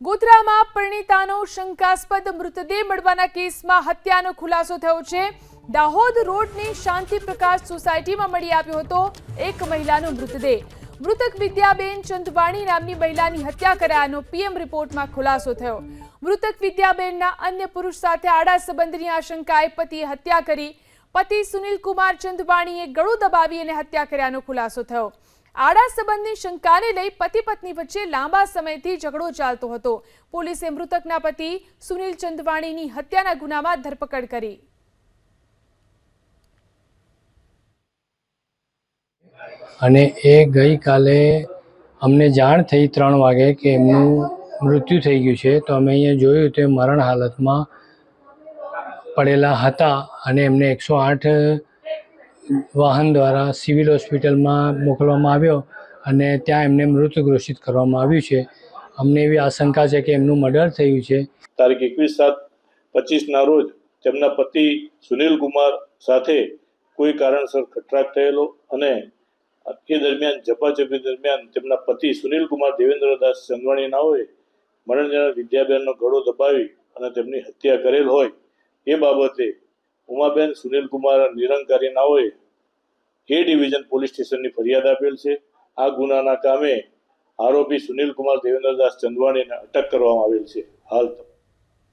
ગોધરામાં પરિણીતાનો શંકાસ્પદ મૃતદેહ મળવાના કેસમાં હત્યાનો ખુલાસો થયો છે. દાહોદ રોડની શાંતિ પ્રકાશ સોસાયટીમાં મળી આવ્યો હતો એક મહિલાનો મૃતદેહ. મૃતક વિદ્યાબેન ચંદવાણી નામની મહિલાની હત્યા કરાયાનો પીએમ રિપોર્ટમાં ખુલાસો થયો. મૃતક વિદ્યાબેનના અન્ય પુરુષ સાથે આડા સંબંધની આશંકાએ પતિએ હત્યા કરી. પતિ સુનિલ કુમાર ચંદવાણીએ ગળું દબાવી અને હત્યા કર્યાનો ખુલાસો થયો. આડા સંબંધની શંકાને લઈ પતિ પત્ની વચ્ચે લાંબા સમયથી ઝઘડો ચાલતો હતો. પોલીસે મૃતકના પતિ સુનિલ ચંદવાણીની હત્યાના ગુનામાં ધરપકડ કરી. અને એ ગઈકાલે અમને જાણ થઈ ત્રણ વાગે કે એમનું મૃત્યુ થઈ ગયું છે. તો અમે અહીંયા જોયું તો મરણ હાલતમાં પડેલા હતા અને એમને એકસો આઠ વાહન દ્વારા સિવિલ હોસ્પિટલમાં મોકલવામાં આવ્યો અને ત્યાં એમને મૃત ઘોષિત કરવામાં આવ્યું છે. અમને એવી આશંકા છે કે એમનું મર્ડર થયું છે. તારીખ એકવીસ સાત પચીસના રોજ તેમના પતિ સુનિલ કુમાર સાથે કોઈ કારણસર ખટરાગ થયેલો અને એ દરમિયાન, ઝપાઝપી દરમિયાન તેમના પતિ સુનિલ કુમાર દેવેન્દ્રદાસ ચંદવાણી નાઓએ મરણજના વિદ્યાબેનનો ગળો દબાવી અને તેમની હત્યા કરેલ હોય, એ બાબતે ઉમાબેન, સુનિલ કુમાર નિરંકારી નાઓએ એ ડિવિઝન પોલીસ સ્ટેશનની ફરિયાદ આપેલ છે. આ ગુનાના કામે આરોપી સુનિલ કુમાર દેવેન્દ્રદાસ ચંદવાણીને અટક કરવામાં આવેલ છે. હાલ